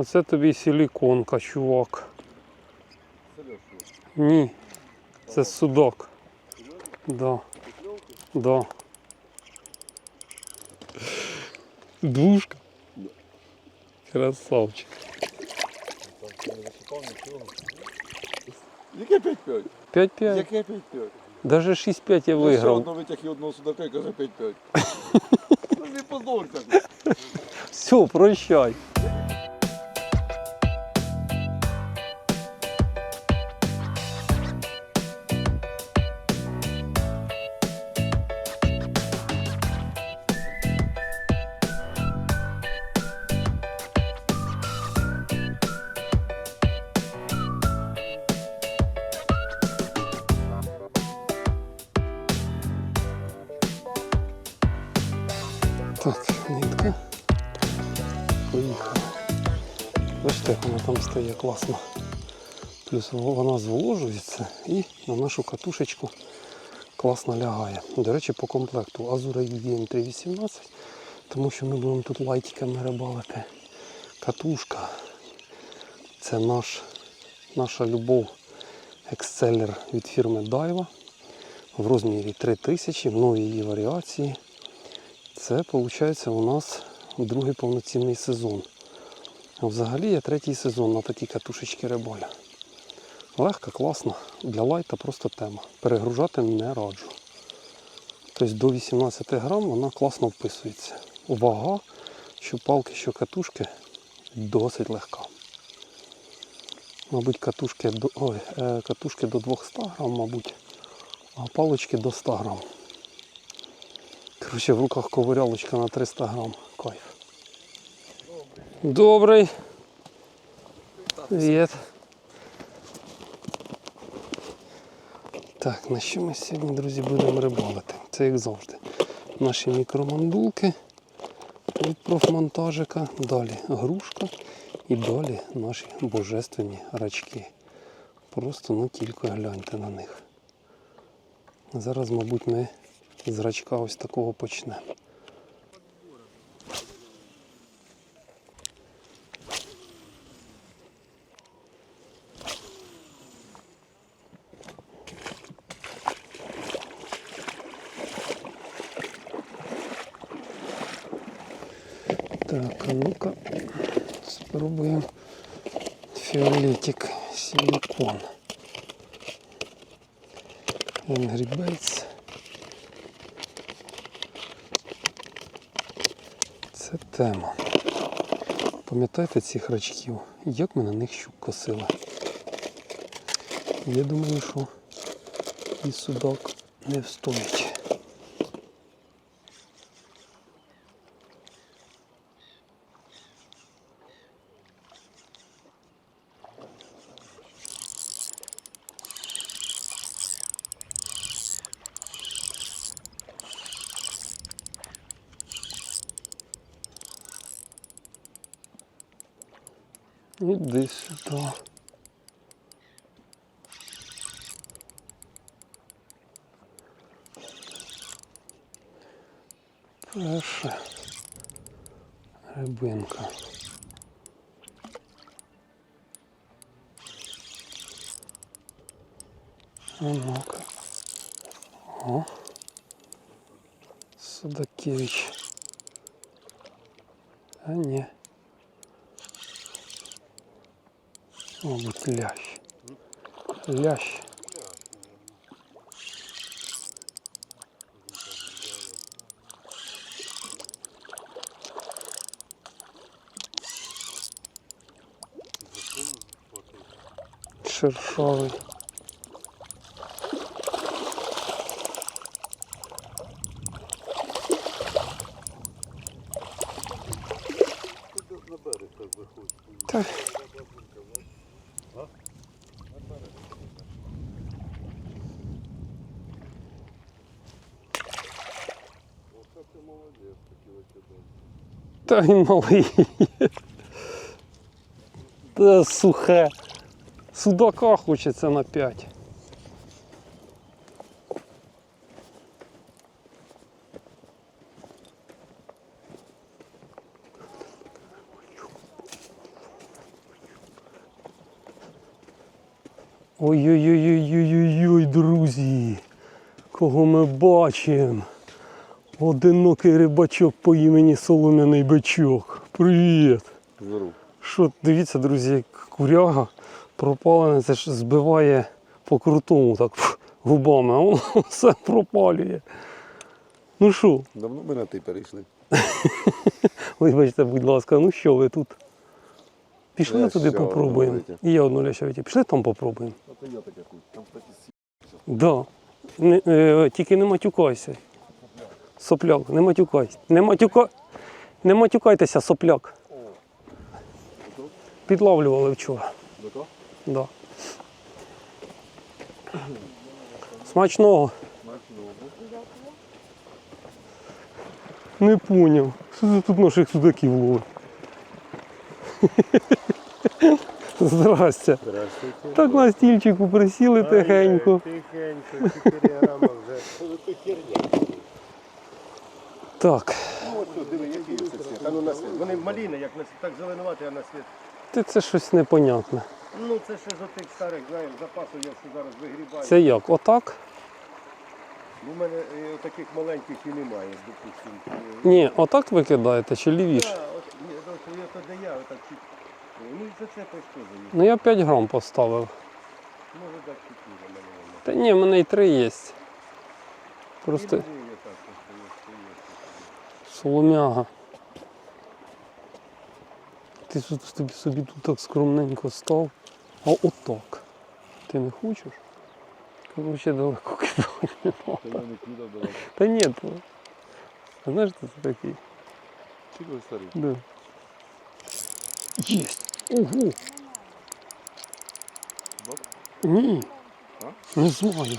Оце тобі силіконка, чувак. Ні. Це судак. Да. Да. Двушка. Красавчик. Яке 5-5? 5-5. Яке 5-5? Даже 6-5 я Я ще виграв. одного витяг і одного судака і каже 5-5. Ну не позорся. Все, прощай. Вона там класно. Плюс вона зволожується і на нашу катушечку класно лягає. До речі, по комплекту Азура UDM 318, тому що ми будемо тут лайтиками рибалити. Катушка. Це наш, наша любов екселлер від фірми Daiwa в розмірі 3000 в новій її варіації. Це виходить у нас другий повноцінний сезон. А взагалі я третій сезон на такій катушечці риболя. Легка, класна. Для лайта просто тема. Перегружати не раджу. Тобто до 18 грам вона класно вписується. Вага, що палки, що катушки досить легка. Мабуть, катушки до, ой, е, катушки до 200 грам, мабуть, а палочки до 100 грам. Короче, в руках ковирялочка на 300 грам. Кайф. Добрий. Привіт. Так, на що ми сьогодні, друзі, будемо рибалити? Це як завжди. Наші мікромандулки від профмонтажика, далі грушка і далі наші божественні рачки. Просто ну тільки гляньте на них. Зараз, мабуть, ми з рачка ось такого почнемо. Так, а ну-ка спробуємо фіолетик силикон. Angry Baits. Це тема. Пам'ятаєте цих рачків? Як ми на них щук косили? Я думаю, що і судак не встоїть. Іди сюди. Перша рибинка. А ну-ка. О. Судакевич. А ні. Мабуть, лящ. Лящ. Шершавий. Та він малий. Та сухе. Судака хочеться на 5. Ой-ой-ой, ой ой друзі, кого ми бачимо. Одинокий рибачок по імені Солом'яний бичок. Привіт! Здорово. Що, дивіться, друзі, як куряга пропалене, це ж збиває по крутому так фу, губами, а воно все пропалює. Ну що, Давно ми на ти перейшли. вибачте, будь ласка, ну що ви тут? Пішли Ляща туди попробуємо. І я одну лящавиті. Пішли там попробуємо. А то я таке кусь. Там, кстати, сі. Да. Не, е, тільки не матюкайся. Сопляк, не матюкайся. Не, матюка... не матюкайтеся, сопляк. Підлавлювали вчора. Да. Смачного. Не поняв. Що це тут наших судаків ловить? Здрастя. Здравствуйте. Так на стільчику присіли тихенько. Тихенько, 4 грама вже. Так, Ну, от тут, диви, який це світ. А ну на світ. Вони маліни, як на світ, так зеленувати, а на світ. ти це щось непонятне. Ну це ще з отих старих, знаєш, запасу я все зараз вигрібаю. Це як? Отак? У мене е, таких маленьких і немає, допустимо. Ні, отак викидаєте чи лівіше? Так, от, ні, от, я то де я, отак чуть. Ну і за це є. Ну я 5 грам поставив. Може так за мене воно. Та ні, в мене і 3 є. І Просто люди є так, просто є, що є. Соломяга. Ти собі, собі тут так скромненько став. А отак. Ти не хочеш? Короче, далеко кидати не Та треба. кидав. Та ні, то. А знаєш, хто це такий? Чого старий? Да. Єсть! Ого! Ні. Не знаю.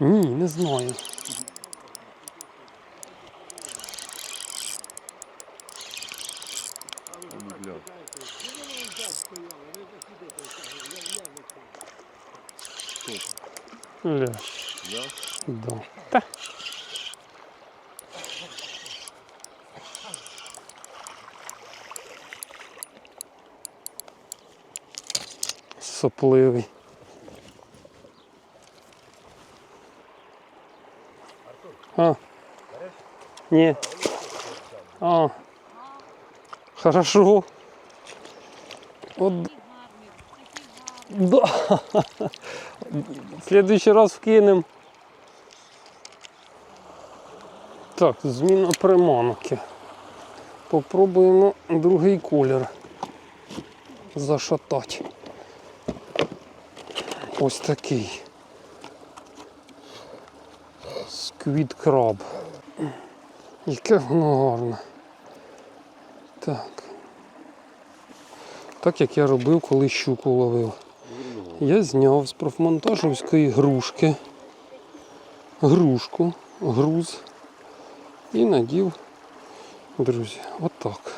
Не. Ні, не знаю. А ну, бля. Я? Да. Та. Сопливий. А. Ні. А. Хорошо. От. Да. В следующий раз вкинем. Так, зміна приманки. Попробуємо другий колір зашатати. Ось такий. Сквід краб. Яке воно гарне. Так. Так як я робив, коли щуку ловив. Я зняв з профмонтажівської грушки грушку, груз і надів, друзі, отак.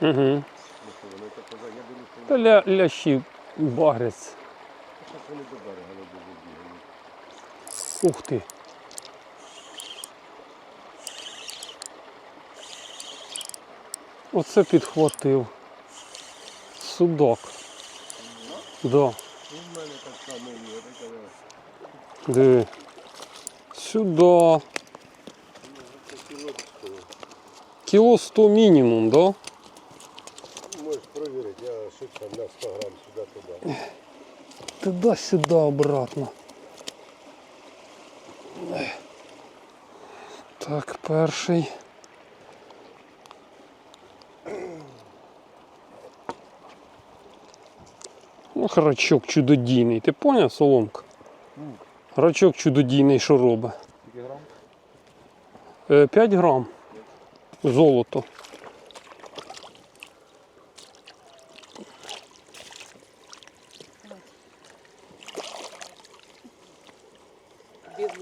Угу. Та ля, лящі багрець. Ух ти. Оце підхватив. Судак. Да. Диви. Сюди. Кіло 100 мінімум, да? Можеш перевірити, я швидко на 100 грам сюди-туди. Туди-сюди обратно. Так, перший. Ну, грачок чудодійний. Ти поняв, Соломка? Грачок чудодійний, що робить? Скільки грам? Е, 5 грам. Золото.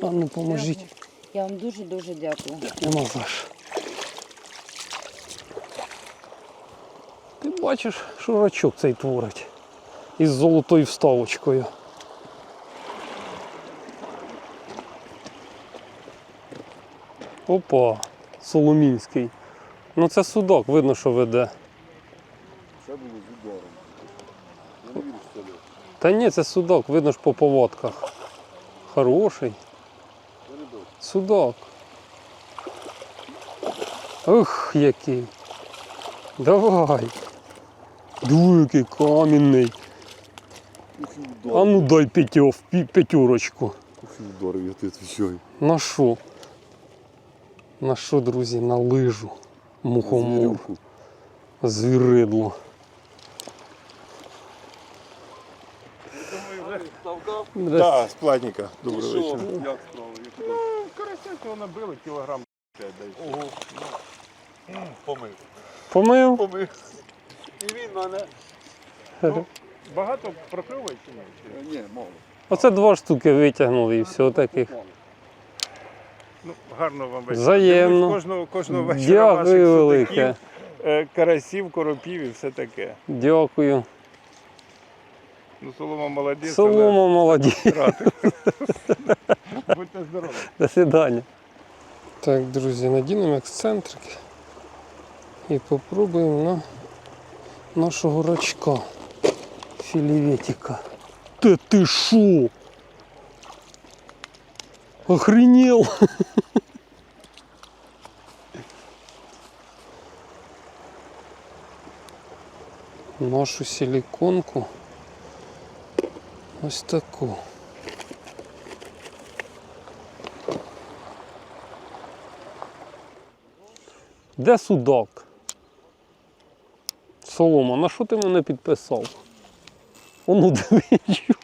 А ну поможіть. Я вам дуже-дуже дякую. Нема за що. Ти бачиш, що рачок цей творить із золотою вставочкою. Опа, Соломінський. Ну це судок, видно, що веде. Це було з ударом. Я не вірю, що це льот. Та ні, це судок, видно ж по поводках. Хороший. Я не бачу. Судок. Ух, який. Давай. Диви, який камінний. А ну дай п'ятьов, п'ятюрочку. І удар, я відвічаю. На що? На що, друзі? На лижу. Мухомор. Звіридло. Здрасте. З платника. Доброго Що? Як справа? Як Ну, карася цього набили, кілограм 5 дай. Ого. Помив. Помив? Помив. І він мене. Багато прокльовує чи ні? Чи- Ні, мало. Оце два штуки витягнули і все таких. Ну, гарно вам вечора. Взаємно. Кожного, кожного вечора ваших Дякую судаків, велике. е, карасів, коропів і все таке. Дякую. Ну, Солома молодець, Солома молоді. але втратив. Будьте здорові. До свидання. Так, друзі, надінемо ексцентрики і попробуємо на нашого рачка філіветика. Та ти шо? Охренел? Нашу силиконку ось таку. Де судак? Солома, на що ти мене підписав? Ону дивичу.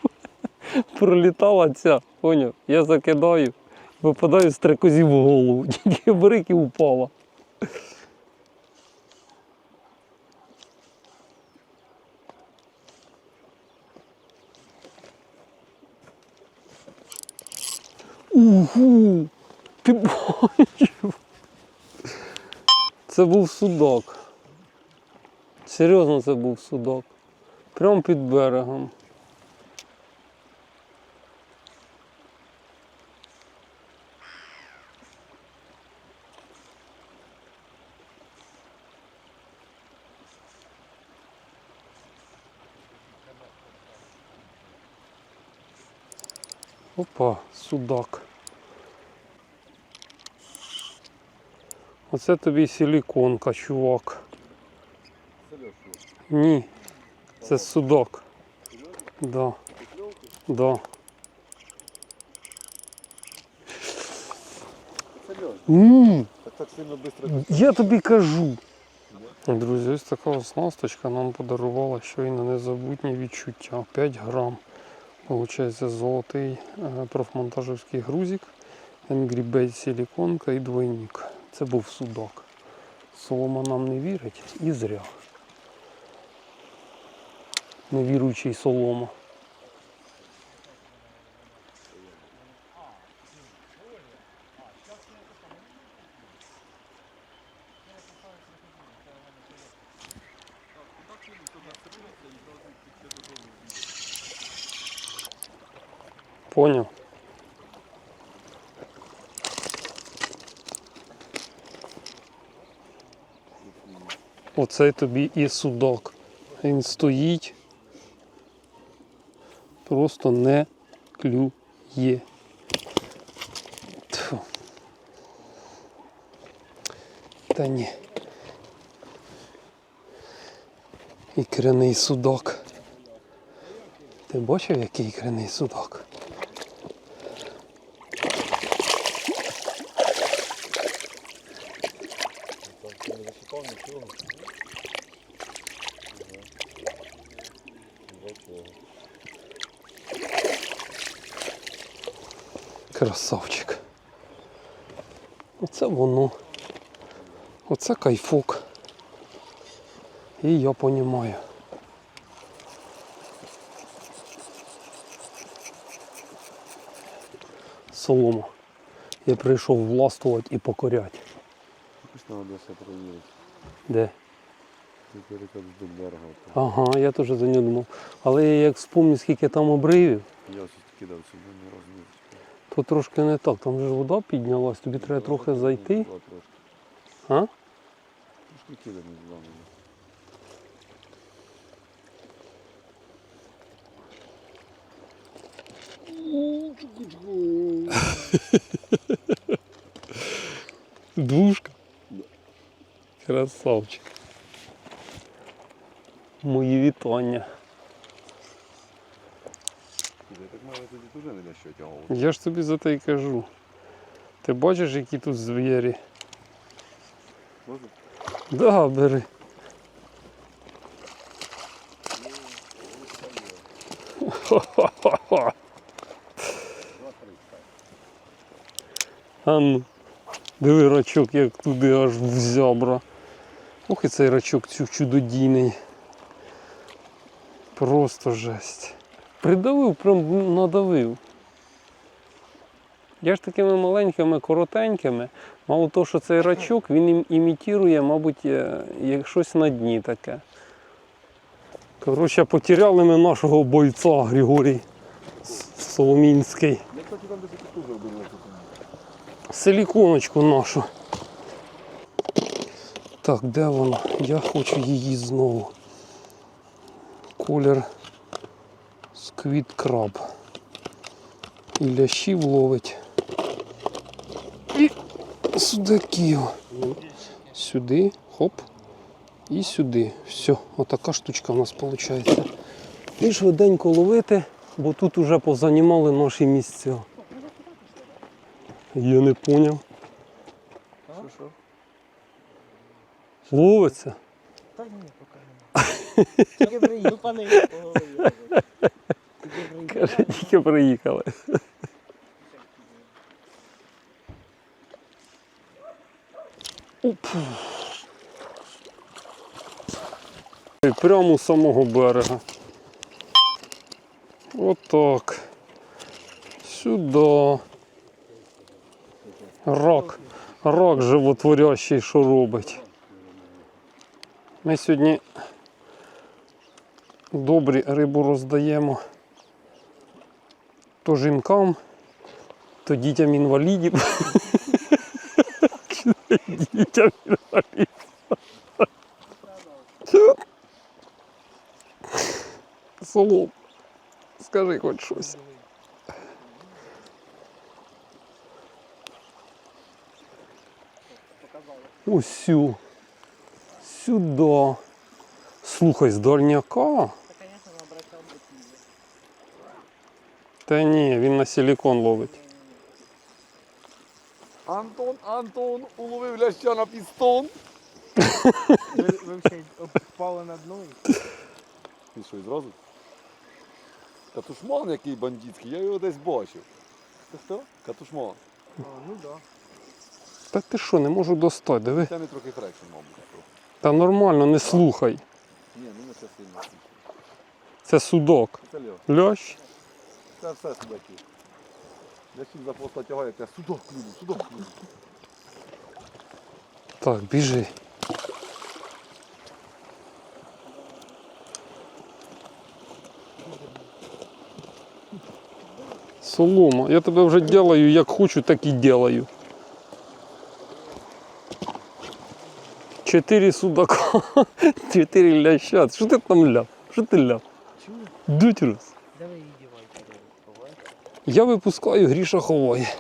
Пролітала ця, поняв? Я закидаю, випадаю стрекозі в голову. Тільки брик і упала. Угу! Ти бачив? Це був судак. Серйозно це був судак. Прямо під берегом. Опа, судак. Оце тобі силіконка, чувак. Ні, це судак. Да. Да. Швидко. Я тобі кажу. Друзі, ось така ось ласточка нам подарувала щойно незабутні відчуття. 5 грам. Получається золотий е, профмонтажівський грузик, Bait силіконка і двойник. Це був судак. Солома нам не вірить і зря. Невіруючий солома. Поняв? Оце тобі і судак. Він стоїть, просто не клює. Тьфу. Та ні. Ікряний судок. Ти бачив, який ікряний судак? Там не висипав нічого. Красавчик. Оце воно. Оце кайфок. І я понімаю. Солома. Я прийшов властвувати і покоряти. Перевірити. Де? Ага, я теж за нього думав. Але я як вспомню, скільки там обривів, Я ось кидав сюди, не зачепив. То трошки не так, там же ж вода піднялась, тобі треба трохи зайти. А? Трошки кидаємо з вами. Двушка. Красавчик. Мої вітання. Слухай, Так має тоді дуже не що тягувати. Я ж тобі за те й кажу. Ти бачиш, які тут звірі? Можна? Да, бери. Ха-ха-ха. А ну, диви рачок, як туди аж в зябра. Ох і цей рачок цю чудодійний. Просто жесть. Придавив, прям надавив. Я ж такими маленькими, коротенькими. Мало того, що цей рачок, він імітує, мабуть, е, як щось на дні таке. Коротше, потеряли ми нашого бойця Григорій Соломінський. Я, кстати, десь тут. Силіконочку нашу. Так, де вона? Я хочу її знову. Колір сквіт краб. І лящів ловить. І судаків. Сюди, хоп. І сюди. Все, отака штучка у нас виходить. І швиденько ловити, бо тут уже позанімали наші місця. Я не поняв. Ловиться. Та ні. Тільки. Тільки. Каже, тільки приїхали. І Прямо з самого берега. Отак. Сюди. Рак. Рак животворящий, що робить. Ми сьогодні добрі рибу роздаємо то жінкам, то дітям інвалідів. Дітям інвалідів. Солом, скажи хоч щось. Ось сю. Сюди. Слухай, з дальняка. Та ні, він на силікон ловить. Антон, Антон, уловив ляща на пістон. Ви, ви ще впали на дно і Ти що, і зразу? Катушман який бандитський, я його десь бачив. Це хто? Катушман. О, ну да. Та ти що, не можу достати, диви. Це не трохи фрекшн, мабуть. Та нормально, не слухай. Ні, ну не це сильно. Це судок. Це льо. Лящ. Це все судаки. Лящів за хвоста тягає, як я судок клюнув, судок клюнув. Так, біжи. Солома, я тебе вже делаю як хочу, так і делаю. Чотири судака, чотири ляща. Що ти там ляп? Що ти ляп? Чую? Дуть роз. Я випускаю, Гріша ховає.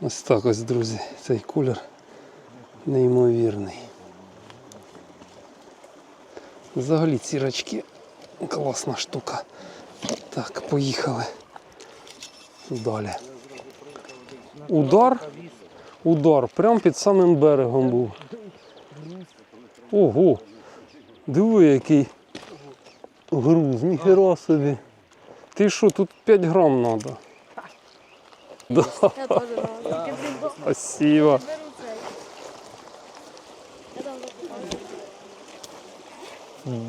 Ось так ось, друзі, цей колір неймовірний. Взагалі ці рачки класна штука. Так, поїхали. Далі. Удар, удар, прямо під самим берегом був. Ого! Диви, який груз, ніхера собі. Ти що, тут 5 грам треба? Да, спасибо.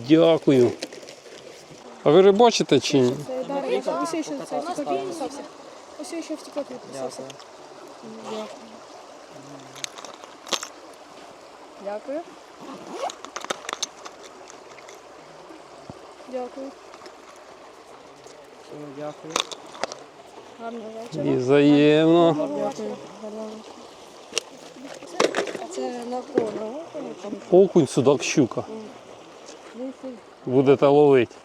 Дякую. А ви рибачите чи ні? Ось ще. Ось ще втікот відписався. Дякую. Дякую. Дякую. Дякую. Гарного вечора. І взаємно. Дякую. Це на кого? Окунь, судак, щука. Будете ловити.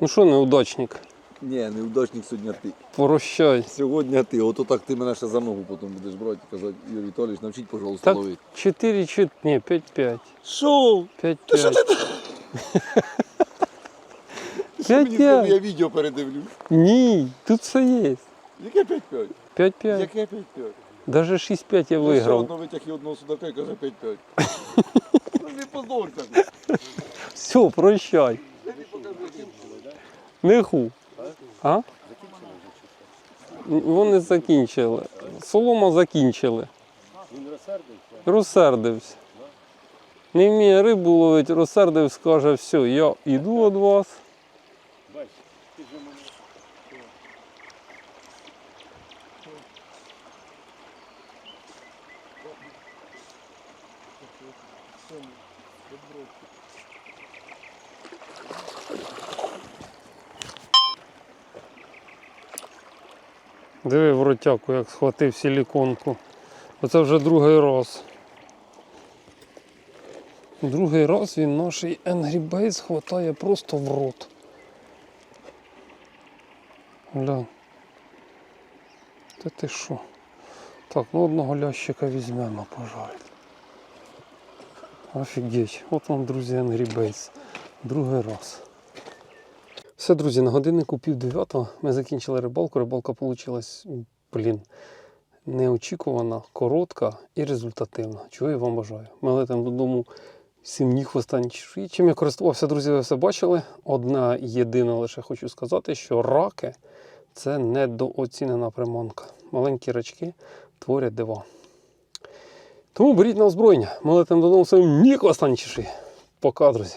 Ну що, неудачник? Ні, неудачник сьогодні ти. Прощай. Сьогодні ти. Ото так ти мене ще за ногу потім будеш брати і казати, Юрій Віталійович, навчіть, пожалуйста, Так ловити. 4 чи ні, 5-5. Що? 5-5. Мені скажи, 5-5. я відео передивлю. Ні, тут все є. Яке 5-5? 5-5. Яке 5-5? Даже 6-5 я Ну, Ще виграв. одного витяг і одного судака і каже 5-5. Ну не позорся. Все, прощай. Не ху. А? Вони закінчили. Солома закінчили. Він розсердився. Розсердився. Не вміє рибу ловити, розсердився, каже, все, я йду від вас. Бач, ти ж мене. Диви в ротяку, як схватив силіконку. Оце вже другий раз. Другий раз він наш Angry Bass хватає просто в рот. Глянь. Та ти що? Так, ну одного лящика візьмемо, пожалуй. Офігеть. От вам, друзі, Angry Bass. Другий раз. Все, друзі, на годиннику пів дев'ятого ми закінчили рибалку. Рибалка вийшла, блін, неочікувана, коротка і результативна. Чого я вам бажаю. Ми летимо додому сім ніг в останні чужі. Чим я користувався, друзі, ви все бачили. Одна єдина лише хочу сказати, що раки це недооцінена приманка. Маленькі рачки творять дива. Тому беріть на озброєння. Ми летимо додому ніг в. Пока, друзі.